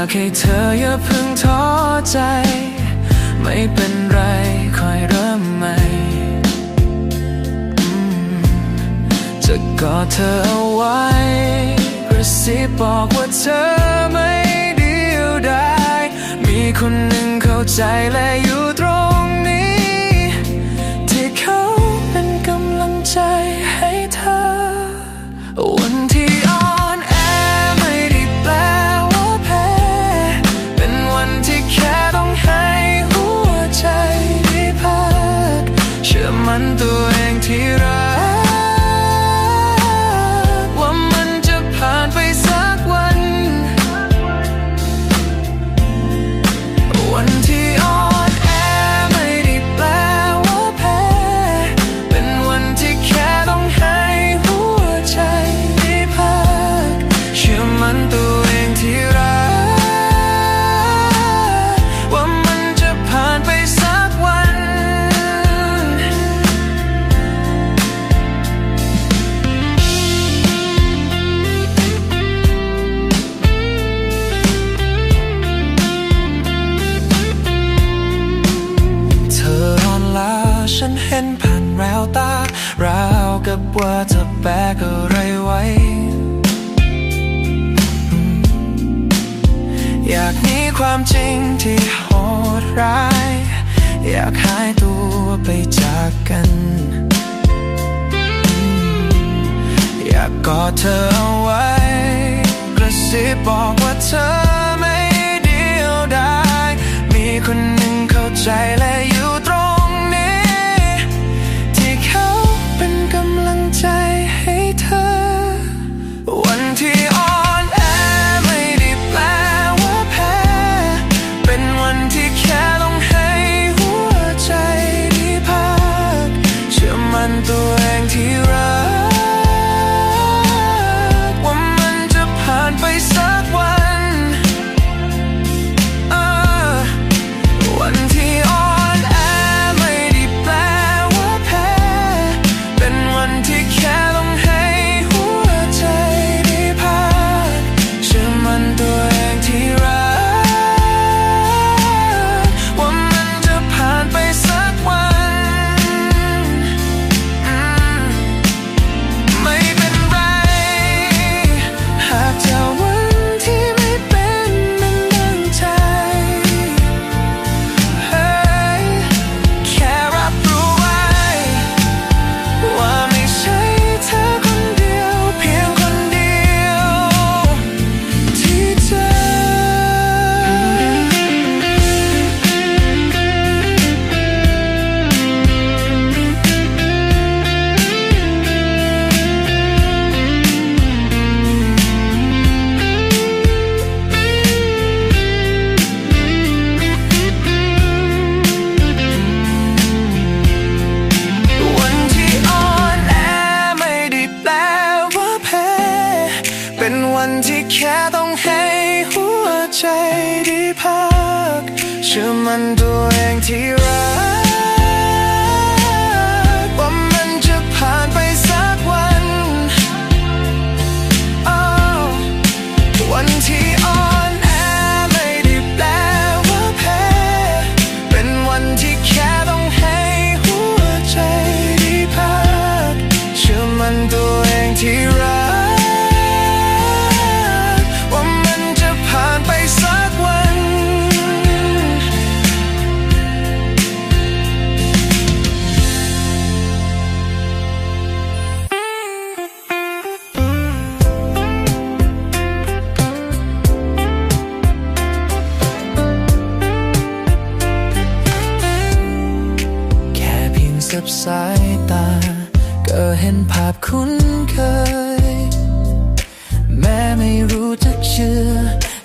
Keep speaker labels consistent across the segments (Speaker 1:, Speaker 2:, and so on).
Speaker 1: ากให้เธออย่าพึ่งท้อใจ ไม่เป็นไรคอยเริ่มใหม่จะกอดเธอเอาไว้กระซิบบอกว่าเธอไม่เดียวดายมีคนหนึ่งเข้าใจและอยู่ เห็นผ่านแววตา ราวกับว่าเธอแบกอะไรไว้ อยากหนีความจริงที่โหดร้าย อยากหายตัวไปจากกัน อยากกอดเธอเอาไว้ กระซิบบอกว่าเธอไม่เดียวดาย มีคนหนึ่งเข้าใจและย สายตา ก็เห็นภาพคุ้นเคย แม้ไม่รู้จักชื่อ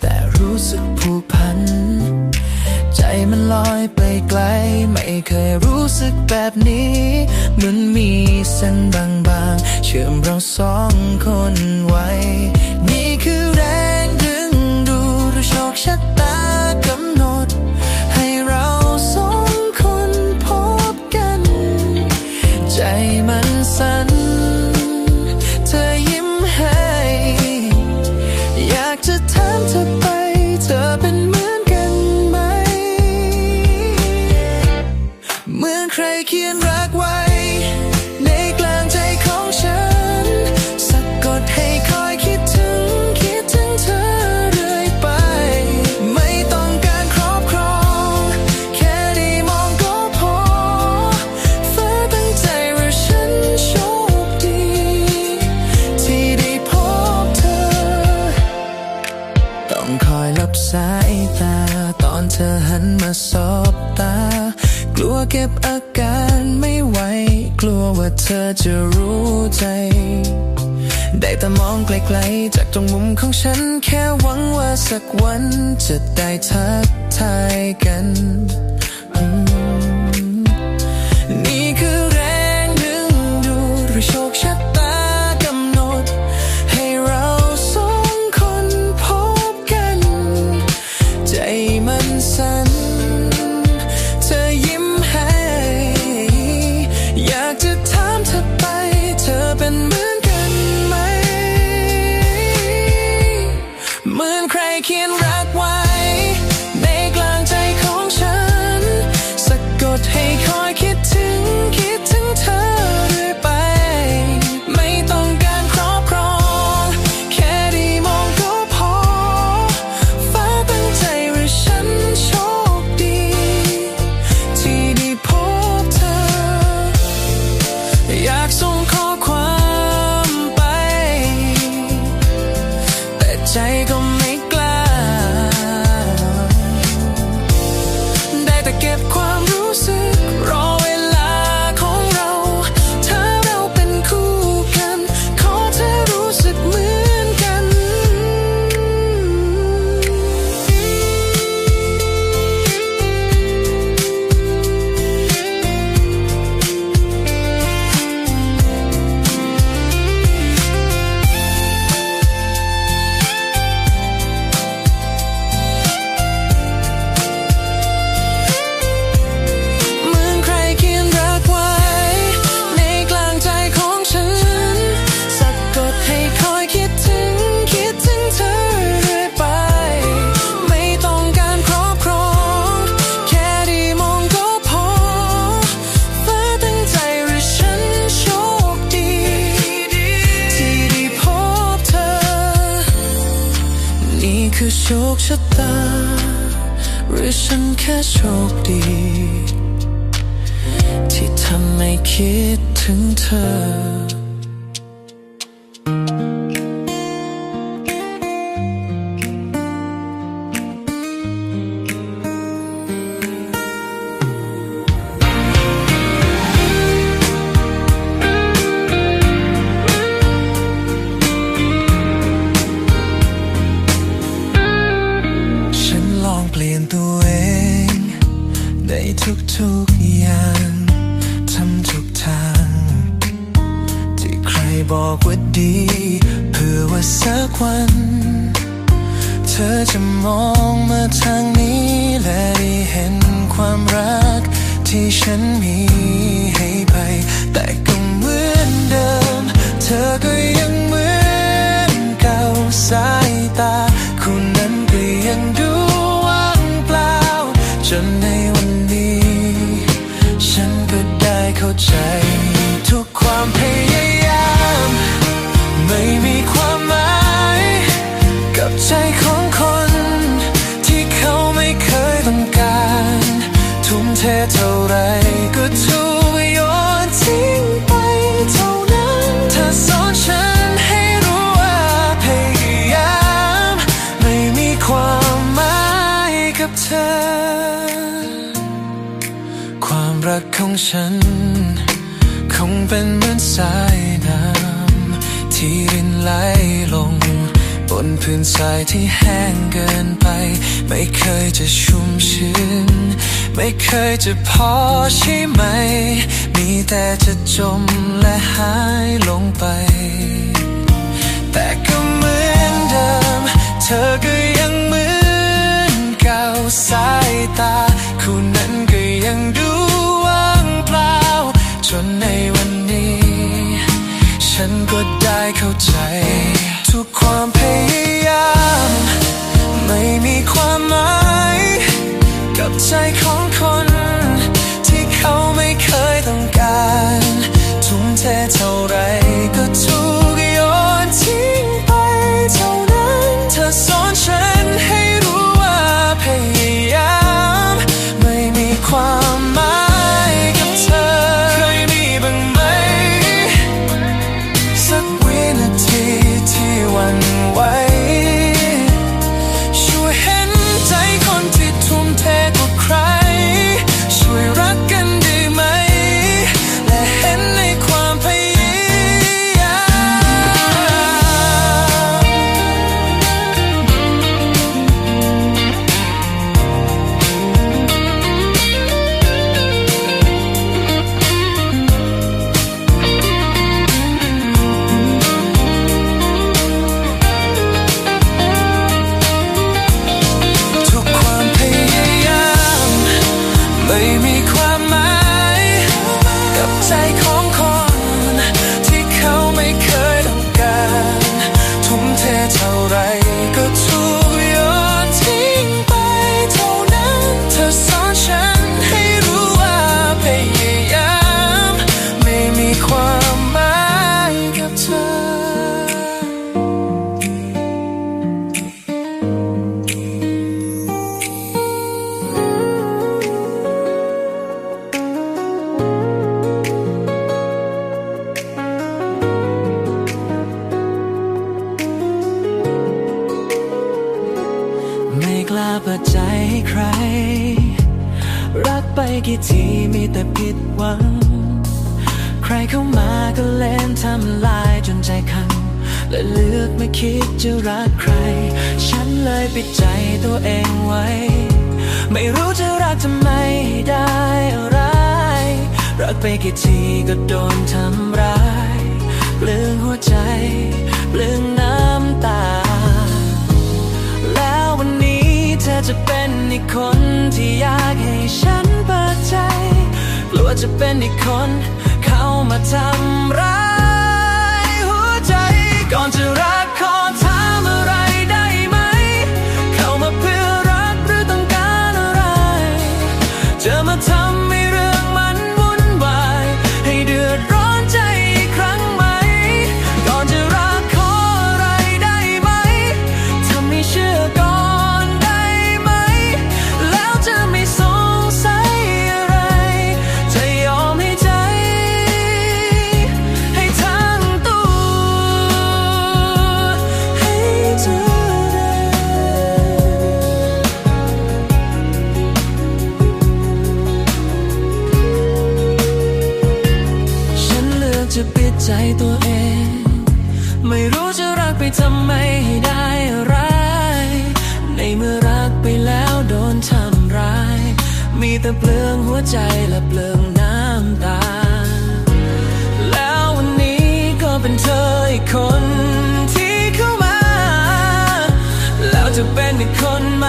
Speaker 1: แต่รู้สึกผูกพัน ใจมันลอยไปไกล ไม่เคยรู้สึกแบบนี้ เหมือนมีเส้นบางๆ เชื่อมเราสองคนไว้ ไกลจากตรงมุมของฉัน แค่หวังว่าสักวันจะได้ทักทายกัน ชคชะตา หรือฉันแค่โชคดี ที่ทำให้คิดถึงเธอ 神秘 ฉัน คงเป็นเหมือนสายน้ำที่รินไหลลง บนพื้นทรายที่แห้งเกินไป ไม่เคยจะชุ่มชื้น ไม่เคยจะพอใช่ไหม มีแต่จะจมและหายลงไป แต่ก็เหมือนเดิม เธอก็ยังเหมือนเก่าสายตาคู่นั้นก็ยัง ก็ได้เข้าใจ ทุกความพยายาม ไม่มีความหมาย กับใจของคน ที่เขาไม่เคยต้องการ ทุ่มเทเท่า เข้ามาก็เล่นทำลายจนใจคันและเลือกไม่คิดจะรักใคร ฉันเลยปิดใจตัวเองไว้ ไม่รู้จะรักทำไมให้ได้อะไร รักไปกี่ทีก็โดนทำร้ายเปลืองหัวใจเปลืองน้ำตา แล้ววันนี้เธอจะเป็นอีกคนที่อยากให้ฉันเปิดใจ กลัวจะเป็นอีกคน มาทำร้ายหัวใจก่อนจะ แต่เปลืองหัวใจและเปลืองน้ำตา แล้ววันนี้ก็เป็นเธออีกคนที่เข้ามา แล้วจะเป็นอีกคนไหม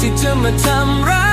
Speaker 1: ที่จะมาทำร้าย